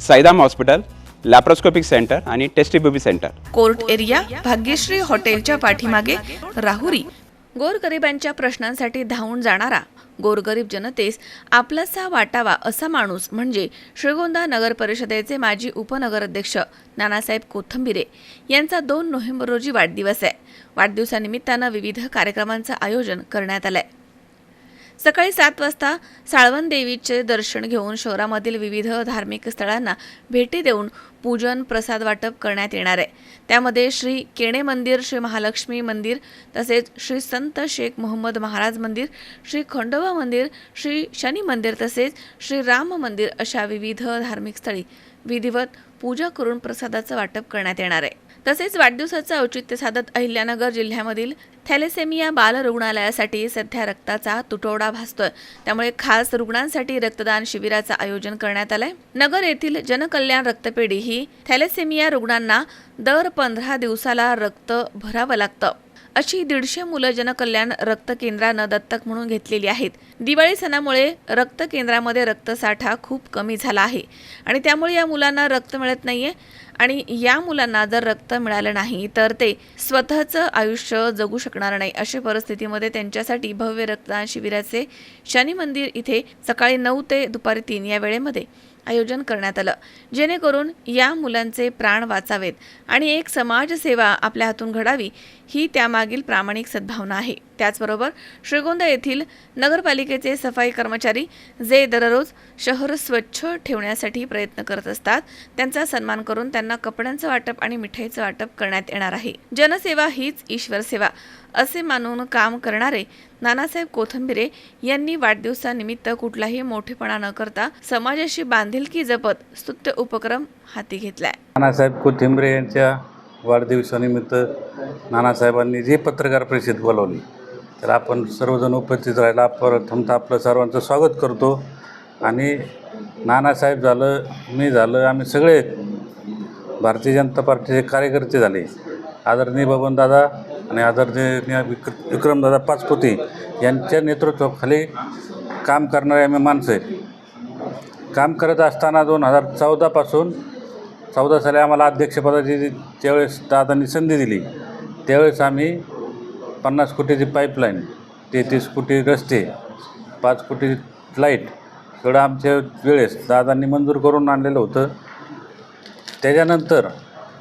Saidham hospital laparoscopic centre आणि test tube baby centre. Court area Bhagyashree हॉटेलच्या पाठीमागे राहुरी. गोरगरिबांच्या प्रश्नांसाठी धावून जाणारा गोरगरीब जनतेस आपलासा वाटावा असा माणूस म्हणजे श्रीगोंदा नगर परिषदेचे माजी उपनगराध्यक्ष नानासाहेब कोथंबिरे. यांचा दोन नोव्हेंबर रोजी वाढदिवस आहे. वाढदिवसानिमित्तानं विविध कार्यक्रमांचं आयोजन करण्यात आलंय. सकाळी सात वाजता साळवण देवीचे दर्शन घेऊन शहरामधील विविध धार्मिक स्थळांना भेटी देऊन पूजन प्रसाद वाटप करण्यात येणार आहे. त्यामध्ये श्री केणे मंदिर श्री महालक्ष्मी मंदिर तसेच श्री संत शेख मोहम्मद महाराज मंदिर श्री खंडोबा मंदिर श्री शनी मंदिर तसेच श्री राम मंदिर अशा विविध धार्मिक स्थळी विधिवत पूजा करून प्रसादाचं वाटप करण्यात येणार आहे. तसेच वाढदिवसाचं औचित्य साधत अहिल्यानगर जिल्ह्यामधील थॅलेसेमिया बाल रुग्णालयासाठी सध्या रक्ताचा तुटवडा भासतोय. त्यामुळे खास रुग्णांसाठी रक्तदान शिबिराचं आयोजन करण्यात आलंय. नगर येथील जनकल्याण रक्तपेढी ही थॅलेसेमिया रुग्णांना दर पंधरा दिवसाला रक्त भरावं लागतं. अशी दीडशे मुलं जनकल्याण रक्त केंद्रानं दत्तक म्हणून घेतलेली आहेत. दिवाळी सणामुळे रक्त केंद्रामध्ये रक्तसाठा खूप कमी झाला आहे. आणि त्यामुळे या मुलांना रक्त मिळत नाहीये. आणि या मुलांना जर रक्त मिळालं नाही तर ते स्वतःचं आयुष्य जगू शकणार नाही अशा परिस्थितीमध्ये त्यांच्यासाठी भव्य रक्तदान शिबिराचे शनी मंदिर इथे सकाळी नऊ ते दुपारी तीन या वेळेमध्ये. आयोजन करण्यात आलं. जेणेकरून या मुलांचे प्राण वाचावेत आणि एक समाजसेवा आपल्या हातून घडावी ही त्यामागील प्रामाणिक सद्भावना आहे. त्याचबरोबर श्रीगोंदा येथील नगरपालिकेचे सफाई कर्मचारी जे दररोज शहर स्वच्छ ठेवण्यासाठी प्रयत्न करत असतात. त्यांचा सन्मान करून त्यांना कपड्यांचं वाटप आणि मिठाईचं वाटप करण्यात येणार आहे. जनसेवा हीच ईश्वर सेवा. असे मानून काम करणारे नानासाहेब कोथंबिरे यांनी वाढदिवसानिमित्त कुठलाही मोठेपणा न करता समाजाशी बांधिलकी जपत स्तुत्य उपक्रम हाती घेतलाय. नानासाहेब कोथिंबरे यांच्या वाढदिवसानिमित्त नानासाहेबांनी जी पत्रकार परिषद बोलावली तर आपण सर्वजण उपस्थित राहायला प्रथमतः आपलं सर्वांचं स्वागत करतो. आणि नानासाहेब झालं मी झालं आम्ही सगळे भारतीय जनता पार्टीचे कार्यकर्ते झाले. आदरणीय बबनदादा आणि आदरणीय विक्र विक्रमदादा पाचपुते यांच्या नेतृत्वाखाली काम करणारे आम्ही माणसं आहेत. काम करत असताना दोन हजार चौदापासून चौदा साली आम्हाला अध्यक्षपदाची त्यावेळेस ज्यावेळेस दादांनी संधी दिली त्यावेळेस आम्ही पन्नास कोटीची पाईपलाईन तेहतीस कोटी रस्ते पाच कोटी लाइट सगळं आमच्या वेळेस दादांनी मंजूर करून आणलेलं होतं. त्याच्यानंतर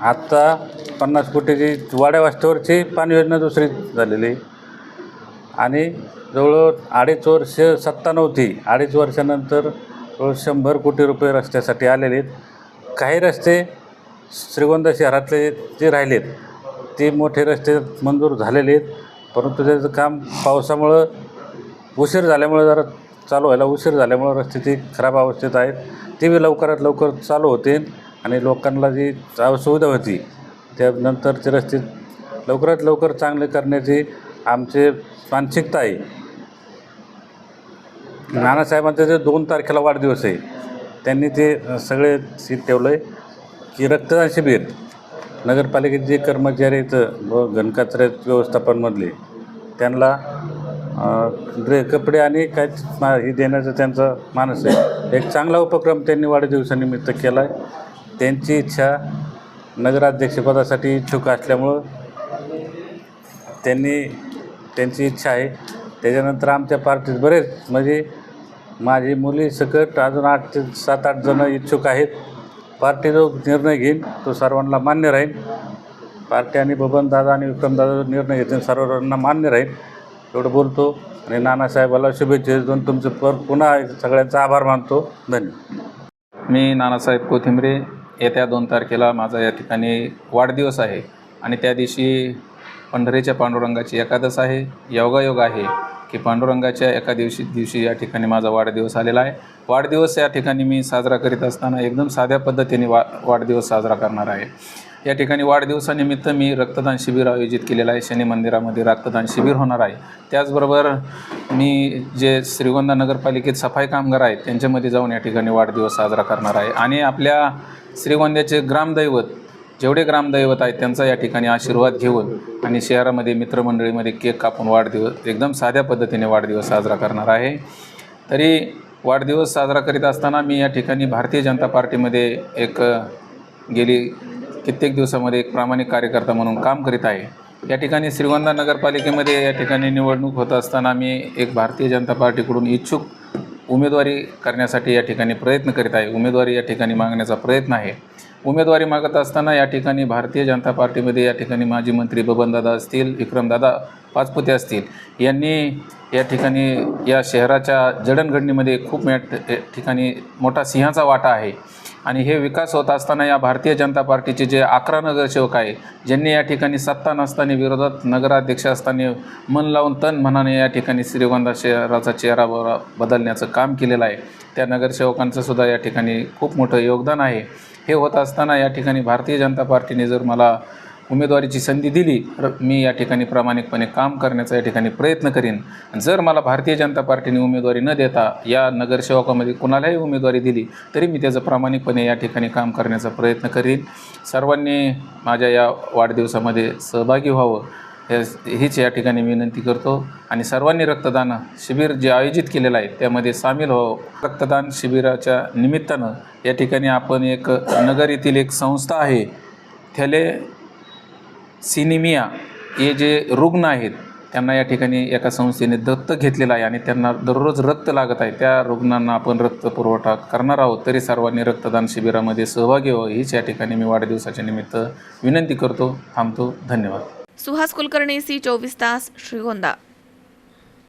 आत्ता पन्नास कोटीची वाड्यावास्तवरची पाणी योजना दुसरी झालेली. आणि जवळजवळ अडीच वर्ष सत्ता नव्हती अडीच वर्षानंतर जवळ शंभर कोटी रुपये रस्त्यासाठी आलेले आहेत. काही रस्ते श्रीगोंदा शहरातले जे राहिलेत ते मोठे रस्ते मंजूर झालेले आहेत. परंतु त्याचं काम पावसामुळं उशीर झाल्यामुळे जरा चालू व्हायला उशीर झाल्यामुळं रस्ते ती खराब अवस्थेत आहेत. ते बी लवकरात लवकर चालू होते आणि लोकांना जी सुविधा होती त्यानंतर ते रस्ते लवकरात लवकर चांगले करण्याची आमचे मानसिकता आहे. नानासाहेबांचे जे दोन तारखेला वाढदिवस आहे त्यांनी ते सगळे सीट ठेवलं आहे की रक्तदान शिबिर. नगरपालिकेचे जे कर्मचारी आहेत व घनकचऱ्या व्यवस्थापनमधले त्यांना ड्रे कपडे आणि काय मा- हे देण्याचं त्यांचा मानस आहे. एक चांगला उपक्रम त्यांनी वाढदिवसानिमित्त केला आहे त्यांची इच्छा नगराध्यक्षपदासाठी इच्छुक असल्यामुळं त्यांनी त्यांची इच्छा आहे. त्याच्यानंतर आमच्या पार्टीत बरेच म्हणजे माझी मुली सकट अजून आठ ते सात आठ जणं इच्छुक आहेत. पार्टी जो निर्णय घेईन तो सर्वांना मान्य राहील. पार्टी आणि बबनदादा आणि विक्रमदादा जो निर्णय घेतील सर्वांना मान्य राहील. एवढं बोलतो. आणि नानासाहेबाला शुभेच्छा देऊन तुमचं पर पुन्हा सगळ्यांचा आभार मानतो. धन्यवाद. मी नानासाहेब कोथिंबरे येत्या दोन तारखेला माझा या ठिकाणी वाढदिवस आहे आणि त्या दिवशी पंढरीच्या पांडुरंगाची एकादश आहे. योगायोग आहे की पांडुरंगाच्या एका दिवशी दिवशी या ठिकाणी माझा वाढदिवस आलेला आहे. वाढदिवस या ठिकाणी मी साजरा करीत असताना एकदम साध्या पद्धतीने वा वाढदिवस साजरा करणार आहे. या ठिकाणी वाढदिवसानिमित्त मी रक्तदान शिबिर आयोजित केलेलं आहे. शनी मंदिरामध्ये रक्तदान शिबिर होणार आहे. त्याचबरोबर मी जे श्रीगोंदा नगरपालिकेत सफाई कामगार आहेत त्यांच्यामध्ये जाऊन या ठिकाणी वाढदिवस साजरा करणार आहे. आणि आपल्या श्रीगोंद्याचे ग्रामदैवत जेवढे ग्रामदैवत आहेत त्यांचा या ठिकाणी आशीर्वाद घेऊन आणि शहरामध्ये मित्रमंडळीमध्ये केक कापून वाढदिवस एकदम साध्या पद्धतीने वाढदिवस साजरा करणार आहे. तरी वाढदिवस साजरा करीत असताना मी या ठिकाणी भारतीय जनता पार्टीमध्ये एक गेली कित्येक दिवसामध्ये एक प्रामाणिक कार्यकर्ता म्हणून काम करीत आहे. या ठिकाणी श्रीगोंदा नगरपालिकेमध्ये या ठिकाणी निवडणूक होत असताना मी एक भारतीय जनता पार्टीकडून इच्छुक उमेदवारी करण्यासाठी या ठिकाणी प्रयत्न करीत आहे. उमेदवारी या ठिकाणी मागण्याचा प्रयत्न आहे. उमेदवारी मागत असताना या ठिकाणी भारतीय जनता पार्टीमध्ये या ठिकाणी माजी मंत्री बबनदादा असतील विक्रमदादा पाचपुते असतील यांनी या ठिकाणी या शहराच्या जडणघडणीमध्ये खूप या ठिकाणी मोठा सिंहाचा वाटा आहे. आणि हे विकास होत असताना या भारतीय जनता पार्टीचे जे अकरा नगरसेवक आहे ज्यांनी या ठिकाणी सत्ता नसताना विरोधात नगराध्यक्ष असताना मन लावून तन मनाने या ठिकाणी श्रीगोंदा शहराचा चेहरा बदलण्याचं काम केलेलं आहे. त्या नगरसेवकांचं सुद्धा या ठिकाणी खूप मोठं योगदान आहे. हे होत असताना या ठिकाणी भारतीय जनता पार्टीने जर मला उमेदवारीची संधी दिली तर मी या ठिकाणी प्रामाणिकपणे काम करण्याचा या ठिकाणी प्रयत्न करीन. जर मला भारतीय जनता पार्टीने उमेदवारी न देता या नगरसेवकामध्ये कुणालाही उमेदवारी दिली तरी मी त्याचं प्रामाणिकपणे या ठिकाणी काम करण्याचा प्रयत्न करीन. सर्वांनी माझ्या या वाढदिवसामध्ये सहभागी व्हावं हे हीच या ठिकाणी विनंती करतो. आणि सर्वांनी रक्तदान शिबिर जे आयोजित केलेलं आहे त्यामध्ये सामील व्हावं. रक्तदान शिबिराच्या निमित्तानं या ठिकाणी आपण एक नगर येथील एक संस्था आहे थेले सिनिमिया हे जे रुग्ण आहेत त्यांना या ठिकाणी एका संस्थेने दत्तक घेतलेलं आहे आणि त्यांना दररोज रक्त लागत आहे. त्या रुग्णांना आपण रक्त पुरवठा करणार आहोत तरी सर्वांनी रक्तदान शिबिरामध्ये सहभागी व्हावं. हीच या ठिकाणी मी वाढदिवसाच्या निमित्त विनंती करतो थांबतो. धन्यवाद. सुहास कुलकर्णी सी चोवीस तास श्रीगोंदा.